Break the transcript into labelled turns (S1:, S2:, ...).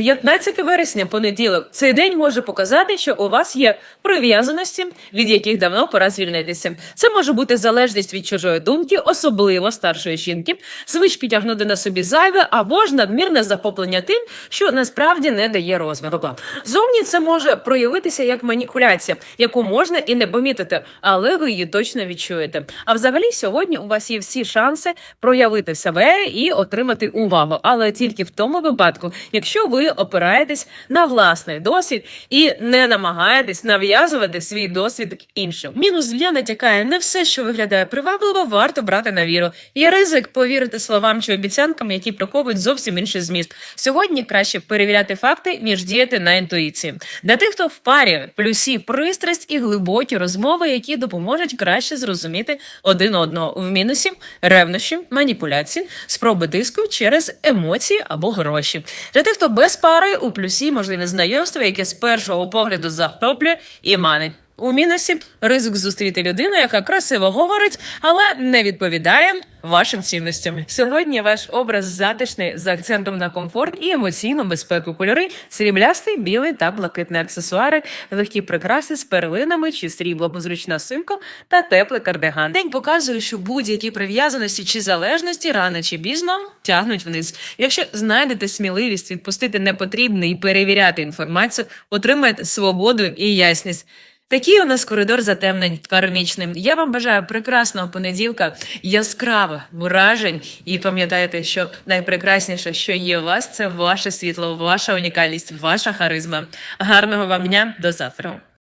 S1: 15 вересня, понеділок. Цей день може показати, що у вас є прив'язаності, від яких давно пора звільнитися. Це може бути залежність від чужої думки, особливо старшої жінки, звич підтягнути на собі зайве або ж надмірне захоплення тим, що насправді не дає розвитку. Зовні це може проявитися як маніпуляція, яку можна і не помітити, але ви її точно відчуєте. А взагалі, сьогодні у вас є всі шанси проявити себе і отримати увагу, але тільки в тому випадку, якщо ви опираєтесь на власний досвід і не намагаєтесь нав'язувати свій досвід іншим. Мінус для натякає не все, що виглядає привабливо, варто брати на віру. Є ризик повірити словам чи обіцянкам, які приховують зовсім інший зміст. Сьогодні краще перевіряти факти, ніж діяти на інтуїції. Для тих, хто в парі, плюсі пристрасть і глибокі розмови, які допоможуть краще зрозуміти один одного в мінусі, ревнощі, маніпуляції, спроби тиску через емоції або гроші. Для тих, хто без пари, у плюсі можливе знайомство, яке з першого погляду захоплює і манить. У мінусі ризик зустріти людину, яка красиво говорить, але не відповідає вашим цінностям. Сьогодні ваш образ затишний з акцентом на комфорт і емоційну безпеку. Кольори сріблястий, білий та блакитний аксесуари, легкі прикраси з перлинами чи срібло, зручна сумка та теплий кардиган. День показує, що будь-які прив'язаності чи залежності рано чи пізно тягнуть вниз. Якщо знайдете сміливість відпустити непотрібне і перевіряти інформацію, отримаєте свободу і ясність. Такий у нас коридор затемнень кармічним. Я вам бажаю прекрасного понеділка, яскравих вражень. І пам'ятайте, що найпрекрасніше, що є у вас, це ваше світло, ваша унікальність, ваша харизма. Гарного вам дня до завтра.